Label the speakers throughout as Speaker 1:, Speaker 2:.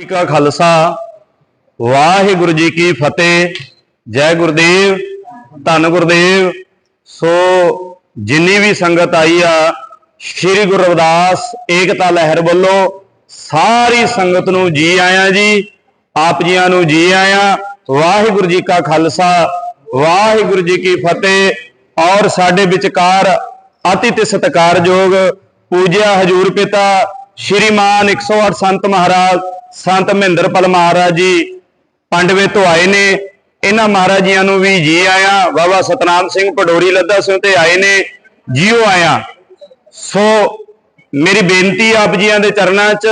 Speaker 1: ਜੀ ਕਾ ਖਾਲਸਾ, ਵਾਹਿਗੁਰੂ ਜੀ ਕੀ ਫਤਿਹ, ਜੈ ਗੁਰਦੇਵ, ਧੰਨ ਗੁਰਦੇਵ। ਸੋ ਜਿੰਨੀ ਵੀ ਸੰਗਤ ਆਈ ਆ, ਸ੍ਰੀ ਗੁਰੂ ਰਵਿਦਾਸ ਏਕਤਾ ਲਹਿਰ ਵੱਲੋਂ ਸਾਰੀ ਸੰਗਤ ਨੂੰ ਜੀ ਆਇਆਂ ਜੀ, ਆਪ ਜੀਆਂ ਨੂੰ ਜੀ ਆਇਆਂ। ਵਾਹਿਗੁਰੂ ਜੀ ਕਾ ਖਾਲਸਾ, ਵਾਹਿਗੁਰੂ ਜੀ ਕੀ ਫਤਿਹ। ਔਰ ਸਾਡੇ ਵਿਚਕਾਰ ਅਤਿ ਤੇ ਸਤਿਕਾਰਯੋਗ ਪੂਜਿਆ ਹਜੂਰ ਪਿਤਾ ਸ਼੍ਰੀਮਾਨ 108 ਸੰਤ ਮਹਾਰਾਜ ਸੰਤ ਮਹਿੰਦਰਪਾਲ ਮਹਾਰਾਜ ਜੀ ਪੰਡਵੇ ਤੋਂ ਆਏ ਨੇ। ਇਹਨਾਂ ਮਹਾਰਾਜ ਜੀਆਂ ਨੂੰ ਵੀ ਜੀ ਆਇਆ। ਬਾਬਾ ਸਤਨਾਮ ਸਿੰਘ ਪਡੋਰੀ ਲੱਦਾ ਸਿੰਘ ਤੇ ਆਏ ਨੇ। ਜੀਓ ਆਇਆ। ਸੋ ਮੇਰੀ ਬੇਨਤੀ ਆਪ ਜੀਆਂ ਦੇ ਚਰਨਾਂ 'ਚ।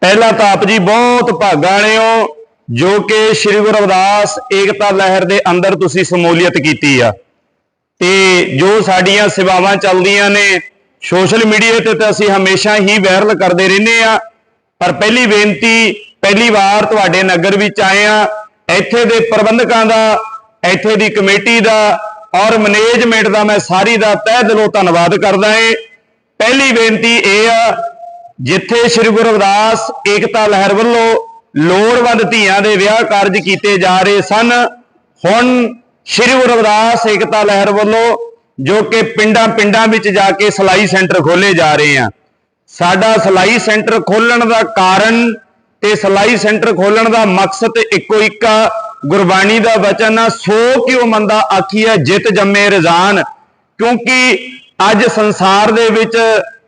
Speaker 1: ਪਹਿਲਾਂ ਤਾਂ ਆਪ ਜੀ ਬਹੁਤ ਭਾਗਾਂ ਵਾਲੇ ਹੋ ਜੋ ਕਿ ਸ੍ਰੀ ਗੁਰੂ ਰਵਿਦਾਸ ਏਕਤਾ ਲਹਿਰ ਦੇ ਅੰਦਰ ਤੁਸੀਂ ਸਮੂਲੀਅਤ ਕੀਤੀ ਆ। ਤੇ ਜੋ ਸਾਡੀਆਂ ਸੇਵਾਵਾਂ ਚੱਲਦੀਆਂ ਨੇ, ਸੋਸ਼ਲ ਮੀਡੀਆ ਤੇ ਤਾਂ ਅਸੀਂ ਹਮੇਸ਼ਾ ਹੀ ਵਾਇਰਲ ਕਰਦੇ ਰਹਿੰਦੇ ਆ। ਪਰ ਪਹਿਲੀ ਬੇਨਤੀ, ਪਹਿਲੀ ਵਾਰ ਤੁਹਾਡੇ ਨਗਰ ਵਿੱਚ ਆਏ ਆ ਇੱਥੇ ਦੇ ਪ੍ਰਬੰਧਕਾਂ ਦਾ, ਇੱਥੇ ਦੀ ਕਮੇਟੀ ਦਾ ਔਰ ਮੈਨੇਜਮੈਂਟ ਦਾ ਮੈਂ ਸਾਰੀ ਦਾ ਤਹਿ ਦਿਲੋਂ ਧੰਨਵਾਦ ਕਰਦਾ ਏ ਪਹਿਲੀ ਬੇਨਤੀ ਇਹ ਆ, ਜਿੱਥੇ ਸ੍ਰੀ ਗੁਰੂ ਰਵਿਦਾਸ ਏਕਤਾ ਲਹਿਰ ਵੱਲੋਂ ਲੋੜਵੰਦ ਧੀਆਂ ਦੇ ਵਿਆਹ ਕਾਰਜ ਕੀਤੇ ਜਾ ਰਹੇ ਸਨ, ਹੁਣ ਸ੍ਰੀ ਗੁਰੂ ਰਵਿਦਾਸ ਏਕਤਾ ਲਹਿਰ ਵੱਲੋਂ ਜੋ ਕਿ ਪਿੰਡਾਂ ਪਿੰਡਾਂ ਵਿੱਚ ਜਾ ਕੇ ਸਲਾਈ ਸੈਂਟਰ ਖੋਲੇ ਜਾ ਰਹੇ ਆ ਸਾਡਾ ਸਲਾਈ ਸੈਂਟਰ ਖੋਲਣ ਦਾ ਕਾਰਨ ਤੇ ਸਲਾਈ ਸੈਂਟਰ ਖੋਲਣ ਦਾ ਮਕਸਦ ਇੱਕੋ ਇੱਕ ਗੁਰਬਾਣੀ ਦਾ ਵਚਨ ਆ, ਸੋ ਕਿਉ ਮੰਦਾ ਆਖੀਐ, ਜਿਤ ਜੰਮੇ ਰਜ਼ਾਨ। ਕਿਉਂਕਿ ਅੱਜ ਸੰਸਾਰ ਦੇ ਵਿੱਚ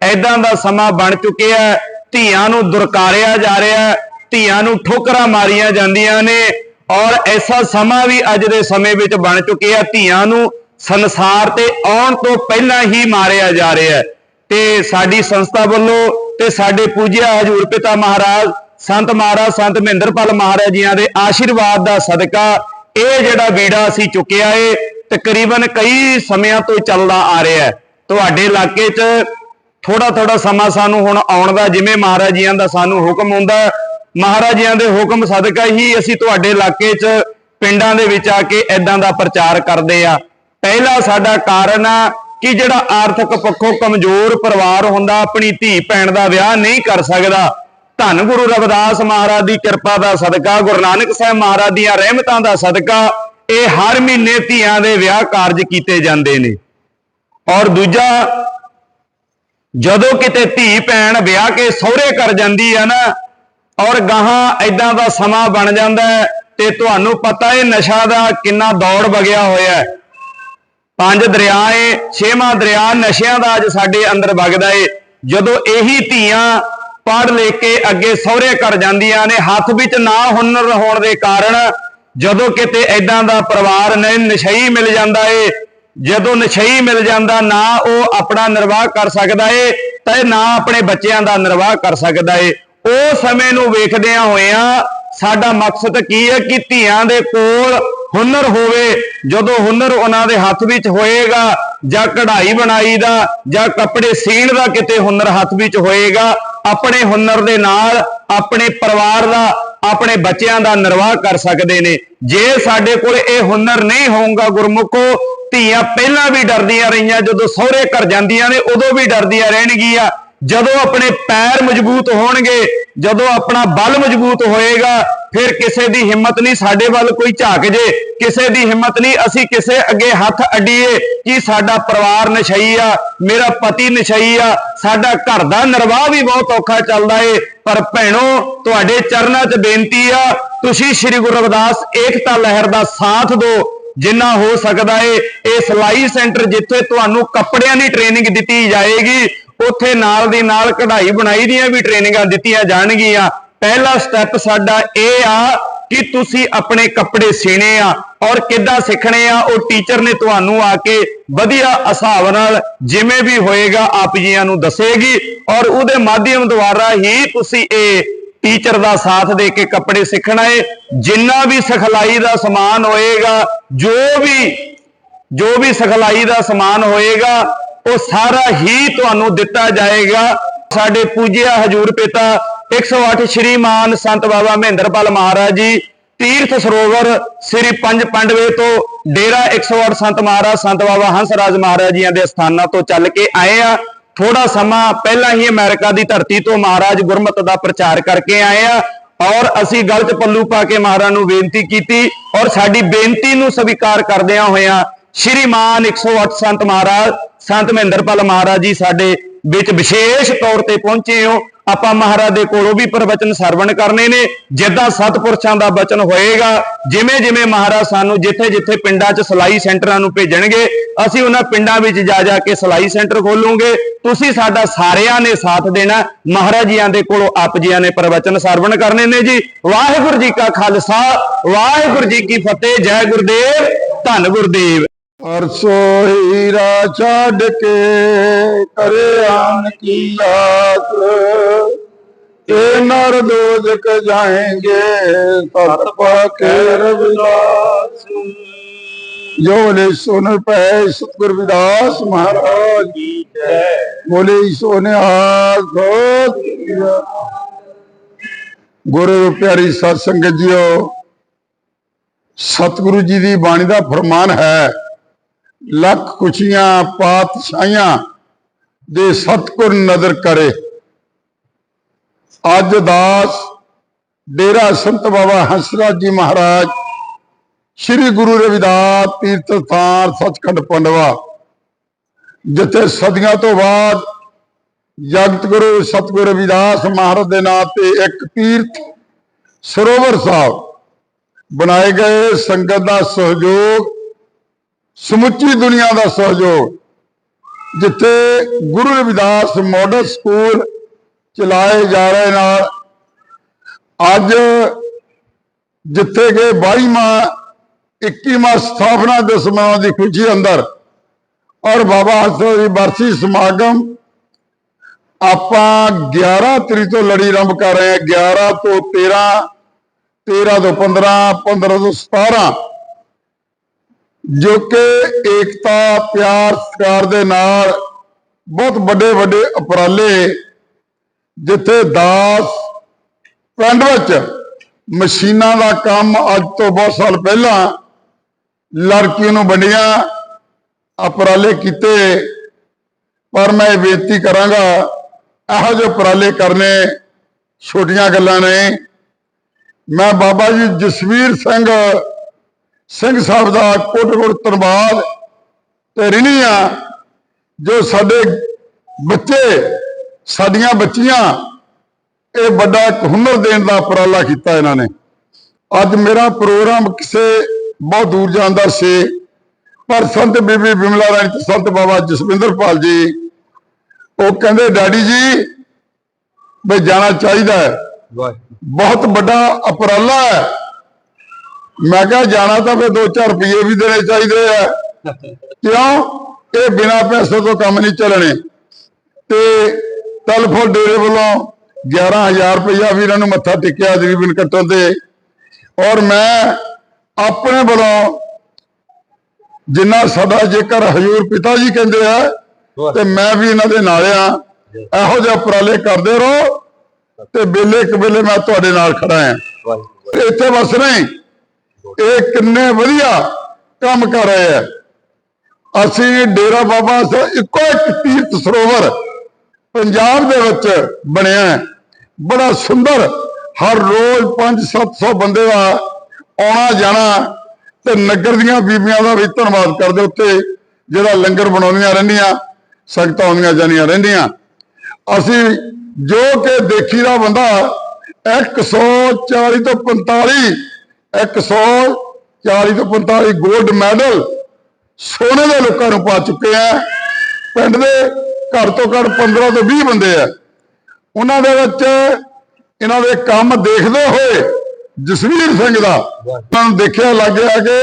Speaker 1: ਐਦਾਂ ਦਾ ਸਮਾਂ ਬਣ ਚੁੱਕਿਆ ਧੀਆਂ ਨੂੰ ਦੁਰਕਾਰਿਆ ਜਾ ਰਿਹਾ ਧੀਆਂ ਨੂੰ ਠੋਕਰਾਂ ਮਾਰੀਆਂ ਜਾਂਦੀਆਂ ਨੇ, ਔਰ ਐਸਾ ਸਮਾਂ ਵੀ ਅੱਜ ਦੇ ਸਮੇਂ ਵਿੱਚ ਬਣ ਚੁੱਕਿਆ ਧੀਆਂ ਨੂੰ ਸੰਸਾਰ ਤੇ ਆਉਣ ਤੋਂ ਪਹਿਲਾਂ ਹੀ ਮਾਰਿਆ ਜਾ ਰਿਹਾ ਹੈ। ਤੇ ਸਾਡੀ ਸੰਸਥਾ ਵੱਲੋਂ ਤੇ ਸਾਡੇ ਪੂਜਿਆ ਹਜੂਰ ਪਿਤਾ ਮਹਾਰਾਜ ਸੰਤ ਮਹਾਰਾਜ ਸੰਤ ਮਹਿੰਦਰਪਾਲ ਮਹਾਰਾਜ ਜੀਆਂ ਦੇ ਆਸ਼ੀਰਵਾਦ ਦਾ ਸਦਕਾ ਇਹ ਜਿਹੜਾ ਬੀੜਾ ਅਸੀਂ ਚੁੱਕਿਆ ਏ ਤਕਰੀਬਨ ਕਈ ਸਮਿਆਂ ਤੋਂ ਚੱਲਦਾ ਆ ਰਿਹਾ ਹੈ। ਤੁਹਾਡੇ ਇਲਾਕੇ 'ਚ ਥੋੜਾ ਥੋੜਾ ਸਮਾਂ ਸਾਨੂੰ ਹੁਣ ਆਉਣ ਦਾ ਜਿਵੇਂ ਮਹਾਰਾਜ ਜੀਆਂ ਦਾ ਸਾਨੂੰ ਹੁਕਮ ਹੁੰਦਾ ਹੈ, ਮਹਾਰਾਜ ਜੀਆਂ ਦੇ ਹੁਕਮ ਸਦਕਾ ਹੀ ਅਸੀਂ ਤੁਹਾਡੇ ਇਲਾਕੇ 'ਚ ਪਿੰਡਾਂ ਦੇ ਵਿੱਚ ਆ ਕੇ ਐਦਾਂ ਦਾ ਪ੍ਰਚਾਰ ਕਰਦੇ ਆ। ਪਹਿਲਾ ਸਾਡਾ ਕਾਰਨ ਆ ਕਿ ਜਿਹੜਾ ਆਰਥਿਕ ਪੱਖੋਂ ਕਮਜ਼ੋਰ ਪਰਿਵਾਰ ਹੁੰਦਾ, ਆਪਣੀ ਧੀ ਭੈਣ ਦਾ ਵਿਆਹ ਨਹੀਂ ਕਰ ਸਕਦਾ। ਧੰਨ ਗੁਰੂ ਰਵਿਦਾਸ ਮਹਾਰਾਜ ਦੀ ਕਿਰਪਾ ਦਾ ਸਦਕਾ, ਗੁਰੂ ਨਾਨਕ ਸਾਹਿਬ ਮਹਾਰਾਜ ਦੀਆਂ ਰਹਿਮਤਾਂ ਦਾ ਸਦਕਾ, ਇਹ ਹਰ ਮਹੀਨੇ ਧੀਆਂ ਦੇ ਵਿਆਹ ਕਾਰਜ ਕੀਤੇ ਜਾਂਦੇ ਨੇ। ਔਰ ਦੂਜਾ, ਜਦੋਂ ਕਿਤੇ ਧੀ ਭੈਣ ਵਿਆਹ ਕੇ ਸਹੁਰੇ ਕਰ ਜਾਂਦੀ ਆ ਨਾ, ਔਰ ਗਾਹਾਂ ਐਦਾਂ ਦਾ ਸਮਾਂ ਬਣ ਜਾਂਦਾ ਹੈ ਤੇ ਤੁਹਾਨੂੰ ਪਤਾ ਹੈ ਨਸ਼ਾ ਦਾ ਕਿੰਨਾ ਦੌੜ ਵਗਿਆ ਹੋਇਆ ਹੈ। ਪੰਜ ਦਰਿਆ ਏ, ਛੇਵਾਂ ਦਰਿਆ ਨਸ਼ਿਆਂ ਦਾ ਅੱਜ ਸਾਡੇ ਅੰਦਰ ਵਗਦਾ ਏ। ਜਦੋਂ ਇਹੀ ਧੀਆਂ ਪੜ੍ਹ ਲੈ ਕੇ ਅੱਗੇ ਸਹੁਰੇ ਕਰ ਜਾਂਦੀਆਂ ਨੇ, ਹੱਥ ਵਿੱਚ ਨਾ ਹੁਨਰ ਹੋਣ ਦੇ ਕਾਰਨ ਜਦੋਂ ਕਿਤੇ ਐਦਾਂ ਦਾ ਪਰਿਵਾਰ ਨੇ, ਨਸ਼ਈ ਮਿਲ ਜਾਂਦਾ ਏ, ਜਦੋਂ ਨਸ਼ਈ ਮਿਲ ਜਾਂਦਾ, ਨਾ ਉਹ ਆਪਣਾ ਨਿਰਵਾਹ ਕਰ ਸਕਦਾ ਏ ਤੇ ਨਾ ਆਪਣੇ ਬੱਚਿਆਂ ਦਾ ਨਿਰਵਾਹ ਕਰ ਸਕਦਾ ਏ। ਉਹ ਸਮੇਂ ਨੂੰ ਵੇਖਦਿਆਂ ਹੋਇਆਂ ਸਾਡਾ ਮਕਸਦ ਕੀ ਹੈ ਕਿ ਧੀਆਂ ਦੇ ਕੋਲ ਹੁਨਰ ਹੋਵੇ, ਜਦੋਂ ਹੁਨਰ ਉਹਨਾਂ ਦੇ ਹੱਥ ਵਿੱਚ ਹੋਏਗਾ, ਜਾਂ ਕਢਾਈ ਬਣਾਈ ਦਾ, ਜਾਂ ਕੱਪੜੇ ਸੀਣ ਦਾ ਕਿਤੇ ਹੁਨਰ ਹੱਥ ਵਿੱਚ ਹੋਏਗਾ, ਆਪਣੇ ਹੁਨਰ ਦੇ ਨਾਲ ਆਪਣੇ ਪਰਿਵਾਰ ਦਾ, ਆਪਣੇ ਬੱਚਿਆਂ ਦਾ ਨਿਰਵਾਹ ਕਰ ਸਕਦੇ ਨੇ। ਜੇ ਸਾਡੇ ਕੋਲ ਇਹ ਹੁਨਰ ਨਹੀਂ ਹੋਊਗਾ ਗੁਰਮੁਖੋ, ਧੀਆਂ ਪਹਿਲਾਂ ਵੀ ਡਰਦੀਆਂ ਰਹੀਆਂ, ਜਦੋਂ ਸਹੁਰੇ ਘਰ ਜਾਂਦੀਆਂ ਨੇ, ਉਦੋਂ ਵੀ ਡਰਦੀਆਂ ਰਹਿਣਗੀਆਂ। ਜਦੋਂ ਆਪਣੇ ਪੈਰ ਮਜ਼ਬੂਤ ਹੋਣਗੇ, ਜਦੋਂ ਆਪਣਾ ਬਲ ਮਜ਼ਬੂਤ ਹੋਏਗਾ ਫਿਰ ਕਿਸੇ ਦੀ ਹਿੰਮਤ ਨਹੀਂ ਸਾਡੇ ਵੱਲ ਕੋਈ ਝਾਕ ਜੇ, ਕਿਸੇ ਦੀ ਹਿੰਮਤ ਨਹੀਂ ਅਸੀਂ ਕਿਸੇ ਅੱਗੇ ਹੱਥ ਅੱਡੀਏ ਕਿ ਸਾਡਾ ਪਰਿਵਾਰ ਨਸ਼ਈ ਆ, ਮੇਰਾ ਪਤੀ ਨਸ਼ਈ ਆ, ਸਾਡਾ ਘਰ ਦਾ ਨਿਰਵਾਹ ਵੀ ਬਹੁਤ ਔਖਾ ਚੱਲਦਾ ਏ। ਪਰ ਭੈਣੋ, ਤੁਹਾਡੇ ਚਰਨਾਂ 'ਚ ਬੇਨਤੀ ਆ, ਤੁਸੀਂ ਸ੍ਰੀ ਗੁਰੂ ਰਵਿਦਾਸ ਏਕਤਾ ਲਹਿਰ ਦਾ ਸਾਥ ਦਿਓ। ਜਿੰਨਾ ਹੋ ਸਕਦਾ ਏ ਇਹ ਸਲਾਈ ਸੈਂਟਰ ਜਿੱਥੇ ਤੁਹਾਨੂੰ ਕੱਪੜਿਆਂ ਦੀ ਟ੍ਰੇਨਿੰਗ ਦਿੱਤੀ ਜਾਏਗੀ, ਉੱਥੇ ਨਾਲ ਦੀ ਨਾਲ ਕਢਾਈ ਬਣਾਈ ਦੀਆਂ ਵੀ ਟ੍ਰੇਨਿੰਗਾਂ ਦਿੱਤੀਆਂ ਜਾਣਗੀਆਂ। ਪਹਿਲਾ ਸਟੈਪ ਸਾਡਾ ਇਹ ਆ ਕਿ ਤੁਸੀਂ ਆਪਣੇ ਕੱਪੜੇ ਸੀਣੇ ਆ ਔਰ ਕਿੱਦਾਂ ਸਿੱਖਣੇ ਆ, ਉਹ ਟੀਚਰ ਨੇ ਤੁਹਾਨੂੰ ਆ ਕੇ ਵਧੀਆ ਹਿਸਾਬ ਨਾਲ ਜਿਵੇਂ ਵੀ ਹੋਏਗਾ ਆਪ ਜੀਆਂ ਨੂੰ ਦੱਸੇਗੀ ਔਰ ਉਹਦੇ ਮਾਧਿਅਮ ਦੁਆਰਾ ਹੀ ਤੁਸੀਂ ਇਹ ਟੀਚਰ ਦਾ ਸਾਥ ਦੇ ਕੇ ਕੱਪੜੇ ਸਿੱਖਣਾ ਏ। ਜਿੰਨਾ ਵੀ ਸਿਖਲਾਈ ਦਾ ਸਮਾਨ ਹੋਏਗਾ, ਜੋ ਵੀ ਜੋ ਵੀ ਸਿਖਲਾਈ ਦਾ ਸਮਾਨ ਹੋਏਗਾ, ਉਹ ਸਾਰਾ ਹੀ ਤੁਹਾਨੂੰ ਦਿੱਤਾ ਜਾਏਗਾ। ਸਾਡੇ ਪੂਜਿਆ ਹਜੂਰ ਪਿਤਾ 108 ਸ਼੍ਰੀਮਾਨ ਸੰਤ ਬਾਬਾ ਮਹਿੰਦਰਪਾਲ ਮਹਾਰਾਜ ਜੀ, ਤੀਰਥ ਸਰੋਵਰ ਸ੍ਰੀ ਪੰਜ ਪੰਡਵੇ ਤੋਂ ਡੇਰਾ 108 ਸੰਤ ਮਹਾਰਾਜ, ਸੰਤ ਬਾਬਾ ਹੰਸਰਾਜ ਮਹਾਰਾਜ ਜੀਆਂ ਦੇ ਸਥਾਨਾਂ ਤੋਂ ਚੱਲ ਕੇ ਆਏ ਆ। ਥੋੜਾ ਸਮਾਂ ਪਹਿਲਾਂ ਹੀ ਅਮਰੀਕਾ ਦੀ ਧਰਤੀ ਤੋਂ ਮਹਾਰਾਜ ਗੁਰਮਤ ਦਾ ਪ੍ਰਚਾਰ ਕਰਕੇ ਆਏ ਆ ਔਰ ਅਸੀਂ ਗਲਤ ਪੱਲੂ ਪਾ ਕੇ ਮਹਾਰਾਜ ਨੂੰ ਬੇਨਤੀ ਕੀਤੀ ਔਰ ਸਾਡੀ ਬੇਨਤੀ ਨੂੰ ਸਵੀਕਾਰ ਕਰਦਿਆਂ ਹੋਇਆਂ ਸ਼੍ਰੀਮਾਨ 108 ਸੰਤ ਮਹਾਰਾਜ, ਸੰਤ ਮਹਿੰਦਰਪਾਲ ਮਹਾਰਾਜ ਜੀ ਸਾਡੇ ਵਿੱਚ ਵਿਸ਼ੇਸ਼ ਤੌਰ ਤੇ ਪਹੁੰਚੇ ਹੋ। ਆਪਾਂ ਮਹਾਰਾਜ ਦੇ ਕੋਲੋਂ ਵੀ ਪ੍ਰਵਚਨ ਸਰਵਣ ਕਰਨੇ ਨੇ, ਜਿੱਦਾਂ ਸਤਪੁਰਸ਼ਾਂ ਦਾ ਬਚਨ ਹੋਏਗਾ, ਜਿਵੇਂ ਜਿਵੇਂ ਮਹਾਰਾਜ ਸਾਨੂੰ ਜਿੱਥੇ ਜਿੱਥੇ ਪਿੰਡਾਂ 'ਚ ਸਲਾਈ ਸੈਂਟਰਾਂ ਨੂੰ ਭੇਜਣਗੇ, ਅਸੀਂ ਉਹਨਾਂ ਪਿੰਡਾਂ ਵਿੱਚ ਜਾ ਜਾ ਕੇ ਸਲਾਈ ਸੈਂਟਰ ਖੋਲੂਗੇ। ਤੁਸੀਂ ਸਾਡਾ ਸਾਰਿਆਂ ਨੇ ਸਾਥ ਦੇਣਾ ਮਹਾਰਾਜ ਜੀਆਂ ਦੇ ਕੋਲੋਂ ਆਪ ਜੀਆਂ ਨੇ ਪ੍ਰਵਚਨ ਸਰਵਣ ਕਰਨੇ ਨੇ ਜੀ। ਵਾਹਿਗੁਰੂ ਜੀ ਕਾ ਖਾਲਸਾ, ਵਾਹਿਗੁਰੂ ਜੀ ਕੀ ਫਤਿਹ, ਜੈ ਗੁਰਦੇਵ, ਧੰਨ ਗੁਰਦੇਵ।
Speaker 2: ਪਰਸੋ ਹੀਰਾ ਛੱਡ ਕੇ ਕਰੇ ਆਨ ਕੀ ਆਸ। ਇਹ ਨਰ ਦੋਜਕ ਜਾਏਂਗੇ, ਤਤ ਪਾਕੇ ਰਵਿਦਾਸ। ਜੋ ਲੈ ਸੁਨ ਪੈ ਸਤਿਗੁਰ ਵਿਦਾਸ ਮਹਾਰਾਜ ਕੀ ਜੈ ਬੋਲੇ ਸੋਨੇ ਆਸ ਗੁਰੂ ਪਿਆਰੀ ਸਤ ਸੰਗਤ ਜੀਓ, ਸਤਿਗੁਰੂ ਜੀ ਦੀ ਬਾਣੀ ਦਾ ਫਰਮਾਨ ਹੈ ਲੱਖ ਖੁਸ਼ੀਆਂ, ਪਾਤਸ਼ਾਹੀਆਂ ਦੇ ਸਤਿਗੁਰ ਨਜ਼ਰ ਕਰੇ। ਅੱਜ ਦਾਸ ਡੇਰਾ ਸੰਤ ਬਾਬਾ ਹੰਸਰਾਜ ਜੀ ਮਹਾਰਾਜ, ਸ੍ਰੀ ਗੁਰੂ ਰਵਿਦਾਸ ਤੀਰਥ ਸਥਾਨ ਸਚਖੰਡ ਪੰਡਵਾ, ਜਿੱਥੇ ਸਦੀਆਂ ਤੋਂ ਬਾਅਦ ਜਗਤ ਗੁਰੂ ਸਤਿਗੁਰੂ ਰਵਿਦਾਸ ਮਹਾਰਾਜ ਦੇ ਨਾਂ ਤੇ ਇੱਕ ਤੀਰਥ ਸਰੋਵਰ ਸਾਹਿਬ ਬਣਾਏ ਗਏ। ਸੰਗਤ ਦਾ ਸਹਿਯੋਗ ਸਮੁੱਚੀ ਦੁਨੀਆ ਦਾ ਸਹਿਯੋਗ, ਜਿੱਥੇ ਗੁਰੂ ਰਵਿਦਾਸ ਮਾਡਲ ਸਕੂਲ ਚਲਾਏ ਜਾ ਰਹੇ ਨਾਲ ਅੱਜ ਜਿੱਥੇ ਕਿ 22ਵਾਂ 21ਵਾਂ ਸਥਾਪਨਾ ਦਿਵਸ ਮਨਾਉਣ ਦੀ ਖੁਸ਼ੀ ਅੰਦਰ ਔਰ ਬਾਬਾ ਹਸਨ ਦੀ ਬਰਸੀ ਸਮਾਗਮ ਆਪਾਂ 11 ਤਰੀਕ ਤੋਂ ਲੜੀ ਆਰੰਭ ਕਰ ਰਹੇ ਹਾਂ 11 ਤੋਂ 13 13 ਤੋਂ 15 15 ਤੋਂ 17 ਜੋ ਕਿ ਏਕਤਾ, ਪਿਆਰ, ਸਤਿਕਾਰ ਦੇ ਨਾਲ ਬਹੁਤ ਵੱਡੇ ਵੱਡੇ ਉਪਰਾਲੇ ਜਿੱਥੇ ਦਾਸ ਪਿੰਡ ਵਿੱਚ ਮਸ਼ੀਨਾਂ ਦਾ ਕੰਮ ਅੱਜ ਤੋਂ ਬਹੁਤ ਸਾਲ ਪਹਿਲਾਂ ਲੜਕੀਆਂ ਨੂੰ ਵੰਡੀਆਂ, ਉਪਰਾਲੇ ਕੀਤੇ। ਪਰ ਮੈਂ ਇਹ ਬੇਨਤੀ ਕਰਾਂਗਾ, ਇਹੋ ਜਿਹੇ ਉਪਰਾਲੇ ਕਰਨੇ ਛੋਟੀਆਂ ਗੱਲਾਂ ਨੇ। ਮੈਂ ਬਾਬਾ ਜੀ ਜਸਵੀਰ ਸਿੰਘ ਸਿੰਘ ਸਾਹਿਬ ਦਾ ਕੋਟ ਕੋਟ ਧੰਨਵਾਦ ਤੇ ਰਿਣੀ ਆ ਜੋ ਸਾਡੇ ਬੱਚੇ ਸਾਡੀਆਂ ਬੱਚੀਆਂ ਇਹ ਵੱਡਾ ਇੱਕ ਹੁਨਰ ਦੇਣ ਦਾ ਉਪਰਾਲਾ ਕੀਤਾ ਇਹਨਾਂ ਨੇ। ਅੱਜ ਮੇਰਾ ਪ੍ਰੋਗਰਾਮ ਕਿਸੇ ਬਹੁਤ ਦੂਰ ਜਾਣ ਦਾ ਸੀ ਪਰ ਸੰਤ ਬੀਬੀ ਬਿਮਲਾ ਰਾਣੀ ਤੇ ਸੰਤ ਬਾਬਾ ਜਸਵਿੰਦਰਪਾਲ ਜੀ ਉਹ ਕਹਿੰਦੇ ਡੈਡੀ ਜੀ ਵੀ ਜਾਣਾ ਚਾਹੀਦਾ ਹੈ। ਬਹੁਤ ਵੱਡਾ ਉਪਰਾਲਾ ਹੈ। ਮੈਂ ਕਿਹਾ ਜਾਣਾ ਤਾਂ ਫਿਰ 2-4 ਰੁਪਏ ਵੀ ਦੇਣੇ ਚਾਹੀਦੇ ਆ। ਕਿਉਂ? ਇਹ ਬਿਨਾ ਪੈਸੇ ਤੋਂ ਕੰਮ ਨਹੀਂ ਚੱਲਣੇ। ਤੇ ਤਲਫੋ ਡੇਰੇ ਵੱਲੋਂ 11000 ਰੁਪਇਆ ਵੀ ਇਹਨਾਂ ਨੂੰ ਮੱਥਾ ਟੇਕਿਆ ਜਰੀਬਨ ਕੱਟਣ ਤੇ। ਔਰ ਮੈਂ ਆਪਣੇ ਵੱਲੋਂ ਜਿੰਨਾ ਸਾਡਾ ਜੇਕਰ ਹਜੂਰ ਪਿਤਾ ਜੀ ਕਹਿੰਦੇ ਆ ਤੇ ਮੈਂ ਵੀ ਇਹਨਾਂ ਦੇ ਨਾਲ ਆ। ਇਹੋ ਜਿਹਾ ਉਪਰਾਲੇ ਕਰਦੇ ਰਹੋ ਤੇ ਵੇਲੇ ਇੱਕ ਵੇਲੇ ਮੈਂ ਤੁਹਾਡੇ ਨਾਲ ਖੜਾ ਆ। ਇੱਥੇ ਬਸ ਨਹੀਂ। ਇਹ ਕਿੰਨੇ ਵਧੀਆ ਕੰਮ ਕਰ ਰਹੇ ਆ ਅਸੀਂ ਡੇਰਾ ਬਾਬਾ ਸਾਹਿਬ ਇੱਕੋ ਇੱਕ ਤੀਰਥ ਸਰੋਵਰ ਪੰਜਾਬ ਦੇ ਵਿੱਚ ਬਣਿਆ ਹੈ। ਬੜਾ ਸੁੰਦਰ, ਹਰ ਰੋਜ਼ 5-700 ਬੰਦੇ ਦਾ ਆਉਣਾ ਜਾਣਾ ਤੇ ਨਗਰ ਦੀਆਂ ਬੀਬੀਆਂ ਦਾ ਵੀ ਧੰਨਵਾਦ ਕਰਦੇ ਉੱਤੇ, ਜਿਹੜਾ ਲੰਗਰ ਬਣਾਉਂਦੀਆਂ ਰਹਿੰਦੀਆਂ, ਸੰਗਤਾਂ ਆਉਂਦੀਆਂ ਜਾਂਦੀਆਂ ਰਹਿੰਦੀਆਂ ਅਸੀਂ ਜੋ ਕਿ ਦੇਖੀਦਾ ਬੰਦਾ 140 ਤੋਂ 45 140 ਤੋਂ 45 골ਡ ਮੈਡਲ ਸੋਨੇ ਦੇ ਲੋਕਾਂ ਨੂੰ ਪਾ ਚੁੱਕੇ ਆ। ਪਿੰਡ ਦੇ ਘੱਟ ਤੋਂ ਘੱਟ 15 ਤੋਂ 20 ਬੰਦੇ ਆ। ਉਹਨਾਂ ਦੇ ਵਿੱਚ ਇਹਨਾਂ ਦੇ ਕੰਮ ਦੇਖਦੇ ਹੋਏ ਜਸਵੀਰ ਸਿੰਘ ਦਾ ਉਹਨਾਂ ਨੂੰ ਦੇਖਿਆ ਲੱਗਿਆ ਕਿ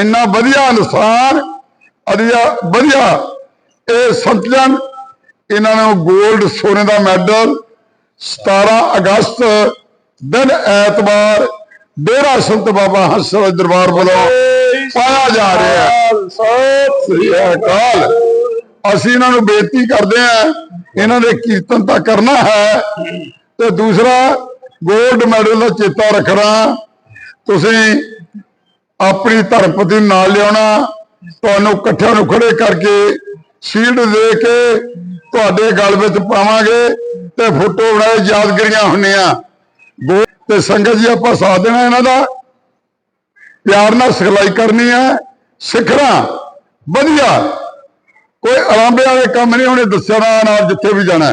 Speaker 2: ਇੰਨਾ ਵਧੀਆ ਇਨਸਾਨ ਅਧਿਆ ਵਧੀਆ ਇਹ ਸੰਤਜਨ ਇਹਨਾਂ ਨੂੰ 골ਡ ਸੋਨੇ ਦਾ ਮੈਡਲ 17 ਅਗਸਤ, ਦਿਨ ਐਤਵਾਰ ਡੇਰਾ ਸੰਤ ਬਾਬਾ ਹੰਸਰਾਜ ਦਰਬਾਰ ਵੱਲੋਂ ਪਾਇਆ ਜਾ ਰਿਹਾ ਹੈ। ਸਤਿ ਸ੍ਰੀ ਅਕਾਲ। ਅਸੀਂ ਇਹਨਾਂ ਨੂੰ ਬੇਨਤੀ ਕਰਦੇ ਹਾਂ ਇਹਨਾਂ ਦੇ ਕੀਰਤਨ ਤਾਂ ਕਰਨਾ ਹੈ। ਤੇ ਦੂਸਰਾ 골ਡ ਮੈਡਲ ਦਾ ਚੇਤਾ ਰੱਖਣਾ। ਤੁਸੀਂ ਆਪਣੀ ਧਰਮਪਤੀ ਨੂੰ ਨਾਲ ਲਿਆਉਣਾ। ਤੁਹਾਨੂੰ ਇਕੱਠਿਆਂ ਨੂੰ ਖੜੇ ਕਰਕੇ ਸ਼ੀਲਡ ਦੇ ਕੇ ਤੁਹਾਡੇ ਗਲ ਵਿੱਚ ਪਾਵਾਂਗੇ ਤੇ ਫੋਟੋ ਬਣਾਏ ਯਾਦਗਰੀਆਂ ਹੁੰਨੀਆਂ ਗੋ ਤੇ ਸੰਗਤ ਜੀ ਆਪਾਂ ਸਾਥ ਦੇਣਾ ਇਹਨਾਂ ਦਾ। ਪਿਆਰ ਨਾਲ ਸਿਖਲਾਈ ਕਰਨੀ ਹੈ। ਸਿਖਰਾਂ ਵਧੀਆ। ਕੋਈ ਅਲੰਬੇ ਵਾਲੇ ਕੰਮ ਨਹੀਂ ਉਹਨੇ ਦੱਸਿਆ ਨਾਲ ਜਿੱਥੇ ਵੀ ਜਾਣਾ।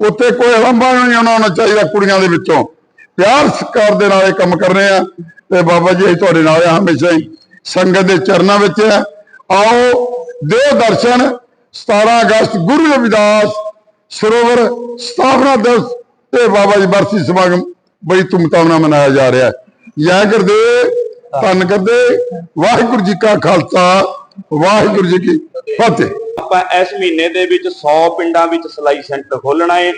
Speaker 2: ਉੱਥੇ ਕੋਈ ਅਲੰਬਾ ਨਹੀਂ ਆਉਣਾ ਚਾਹੀਦਾ ਕੁੜੀਆਂ ਦੇ ਵਿੱਚੋਂ। ਪਿਆਰ ਸਤਿਕਾਰ ਦੇ ਨਾਲ ਇਹ ਕੰਮ ਕਰਨੇ ਆ। ਤੇ ਬਾਬਾ ਜੀ, ਅਸੀਂ ਤੁਹਾਡੇ ਨਾਲ ਆ ਹਮੇਸ਼ਾ ਹੀ। ਸੰਗਤ ਦੇ ਚਰਨਾਂ ਵਿੱਚ ਆਓ ਦਿਓ ਦਰਸ਼ਨ 17 ਅਗਸਤ, ਗੁਰੂ ਰਵਿਦਾਸ ਸਰੋਵਰ ਸਥਾਪਨਾ ਦਿਵਸ ਤੇ ਬਾਬਾ ਜੀ ਬਰਸੀ ਸਮਾਗਮ ਬੜੀ ਧੂਮਧਾਮ ਨਾਲ ਮਨਾਇਆ ਜਾ ਰਿਹਾ ਹੈ। ਜੈ ਗੁਰਦੇਵ, ਧੰਨ ਕਰਦੇ, ਵਾਹਿਗੁਰੂ ਜੀ ਕਾ ਖਾਲਸਾ, ਵਾਹਿਗੁਰੂ ਜੀ ਕੀ ਫਤਿਹ।
Speaker 1: ਆਪਾਂ ਇਸ ਮਹੀਨੇ ਦੇ ਵਿੱਚ 100 ਪਿੰਡਾਂ ਵਿੱਚ ਸਿਲਾਈ ਸੈਂਟਰ ਖੋਲਣਾ ਏ।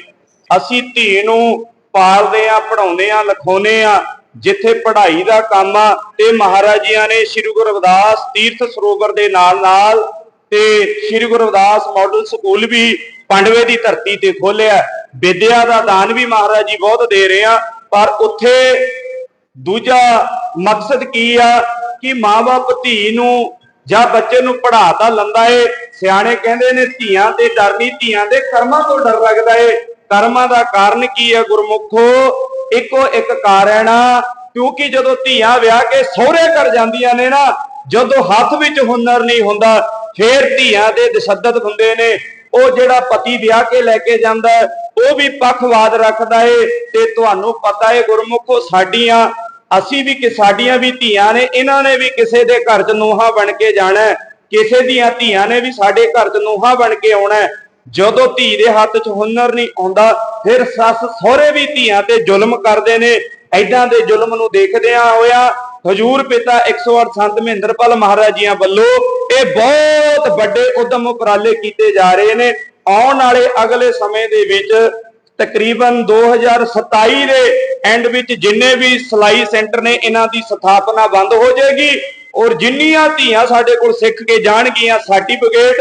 Speaker 1: ਅਸੀਂ ਧੀ ਨੂੰ ਪਾਲਦੇ ਆ ਪੜਾਉਂਦੇ ਆ, ਲਿਖਾਉਂਦੇ ਆ, ਜਿੱਥੇ ਪੜ੍ਹਾਈ ਦਾ ਕੰਮ ਆ, ਤੇ ਮਹਾਰਾਜੀਆਂ ਨੇ ਸ੍ਰੀ ਗੁਰੂ ਰਵਿਦਾਸ ਤੀਰਥ ਸਰੋਵਰ ਦੇ ਨਾਲ ਨਾਲ ਤੇ ਸ੍ਰੀ ਗੁਰੂ ਰਵਿਦਾਸ ਮਾਡਲ ਸਕੂਲ ਵੀ ਪੰਡਵੇ ਦੀ ਧਰਤੀ ਤੇ ਖੋਲਿਆ ਵਿਦਿਆ ਦਾ ਦਾਨ ਵੀ ਮਹਾਰਾਜ ਜੀ ਬਹੁਤ ਦੇ ਰਹੇ ਆ। ਪਰ ਉੱਥੇ ਦੂਜਾ ਮਕਸਦ ਕੀ ਆ ਕਿ ਮਾਪੇ ਧੀ ਨੂੰ ਜਾਂ ਬੱਚੇ ਨੂੰ ਪੜ੍ਹਾ ਤਾਂ ਲੰਦਾ ਏ। ਸਿਆਣੇ ਕਹਿੰਦੇ ਨੇ ਧੀਆਂ ਤੇ ਡਰ ਨਹੀਂ, ਧੀਆਂ ਦੇ ਕਰਮਾਂ ਤੋਂ ਡਰ ਲੱਗਦਾ ਏ। ਕਰਮਾਂ ਦਾ ਕਾਰਨ ਕੀ ਹੈ ਗੁਰਮੁਖੋ? ਇੱਕੋ ਇੱਕ ਕਾਰਨ ਆ, ਕਿਉਂਕਿ ਜਦੋਂ ਧੀਆਂ ਵਿਆਹ ਕੇ ਸਹੁਰੇ ਘਰ ਜਾਂਦੀਆਂ ਨੇ ਨਾ, ਜਦੋਂ ਹੱਥ ਵਿੱਚ ਹੁਨਰ ਨਹੀਂ ਹੁੰਦਾ, ਫੇਰ ਧੀਆਂ ਦੇ ਤਸ਼ੱਦਦ ਹੁੰਦੇ ਨੇ। ਉਹ ਜਿਹੜਾ ਪਤੀ ਵਿਆਹ ਕੇ ਲੈ ਕੇ ਜਾਂਦਾ ਉਹ ਵੀ ਪੱਖਵਾਦ ਰੱਖਦਾ ਏ ਤੇ ਤੁਹਾਨੂੰ ਪਤਾ ਏ ਗੁਰਮੁਖੋ ਸਾਡੀਆਂ, ਅਸੀਂ ਵੀ ਕਿ ਸਾਡੀਆਂ ਵੀ ਧੀਆਂ ਨੇ, ਇਹਨਾਂ ਨੇ ਵੀ ਕਿਸੇ ਦੇ ਘਰ 'ਚ ਨੂੰਹਾਂ ਬਣ ਕੇ ਜਾਣਾ ਕਿਸੇ ਦੀਆਂ ਧੀਆਂ ਨੇ ਵੀ ਸਾਡੇ ਘਰ 'ਚ ਨੂੰਹਾਂ ਬਣ ਕੇ ਆਉਣਾ ਜਦੋਂ ਧੀ ਦੇ ਹੱਥ 'ਚ ਹੁਨਰ ਨਹੀਂ ਆਉਂਦਾ, ਫਿਰ ਸੱਸ ਸਹੁਰੇ ਵੀ ਧੀਆਂ ਤੇ ਜ਼ੁਲਮ ਕਰਦੇ ਨੇ। ਐਦਾਂ ਦੇ ਜ਼ੁਲਮ ਨੂੰ ਦੇਖਦਿਆਂ ਹੋਇਆ ਹਜੂਰ ਪਿਤਾ 108 ਸੰਤ ਮਹਿੰਦਰਪਾਲ ਮਹਾਰਾਜ ਜੀਆਂ ਵੱਲੋਂ ਇਹ ਬਹੁਤ ਵੱਡੇ ਉਦਮ ਉਪਰਾਲੇ ਕੀਤੇ ਜਾ ਰਹੇ ਨੇ। ਆਉਣ ਵਾਲੇ ਅਗਲੇ ਸਮੇਂ ਦੇ ਵਿੱਚ ਤਕਰੀਬਨ 2027 ਦੇ ਐਂਡ ਵਿੱਚ ਜਿੰਨੇ ਵੀ ਸਲਾਈ ਸੈਂਟਰ ਨੇ, ਇਹਨਾਂ ਦੀ ਸਥਾਪਨਾ ਬੰਦ ਹੋ ਜਾਏਗੀ। ਔਰ ਜਿੰਨੀਆਂ ਧੀਆਂ ਸਾਡੇ ਕੋਲ ਸਿੱਖ ਕੇ ਜਾਣਗੀਆਂ ਸਰਟੀਫਿਕੇਟ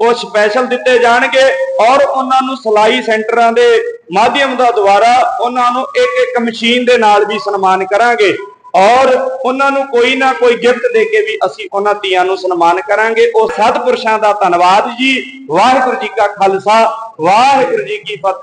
Speaker 1: ਉਹ ਸਪੈਸ਼ਲ ਦਿੱਤੇ ਜਾਣਗੇ। ਔਰ ਉਹਨਾਂ ਨੂੰ ਸਲਾਈ ਸੈਂਟਰਾਂ ਦੇ ਮਾਧਿਅਮ ਦਾ ਦੁਆਰਾ ਉਹਨਾਂ ਨੂੰ ਇੱਕ ਇੱਕ ਮਸ਼ੀਨ ਦੇ ਨਾਲ ਵੀ ਸਨਮਾਨ ਕਰਾਂਗੇ। ਔਰ ਉਹਨਾਂ ਨੂੰ ਕੋਈ ਨਾ ਕੋਈ ਗਿਫਟ ਦੇ ਕੇ ਵੀ ਅਸੀਂ ਉਹਨਾਂ ਧੀਆਂ ਨੂੰ ਸਨਮਾਨ ਕਰਾਂਗੇ। ਉਹ ਸਤਿਪੁਰਸ਼ਾਂ ਦਾ ਧੰਨਵਾਦ ਜੀ। ਵਾਹਿਗੁਰੂ ਜੀ ਕਾ ਖਾਲਸਾ, ਵਾਹਿਗੁਰੂ ਜੀ ਕੀ ਫਤਿਹ।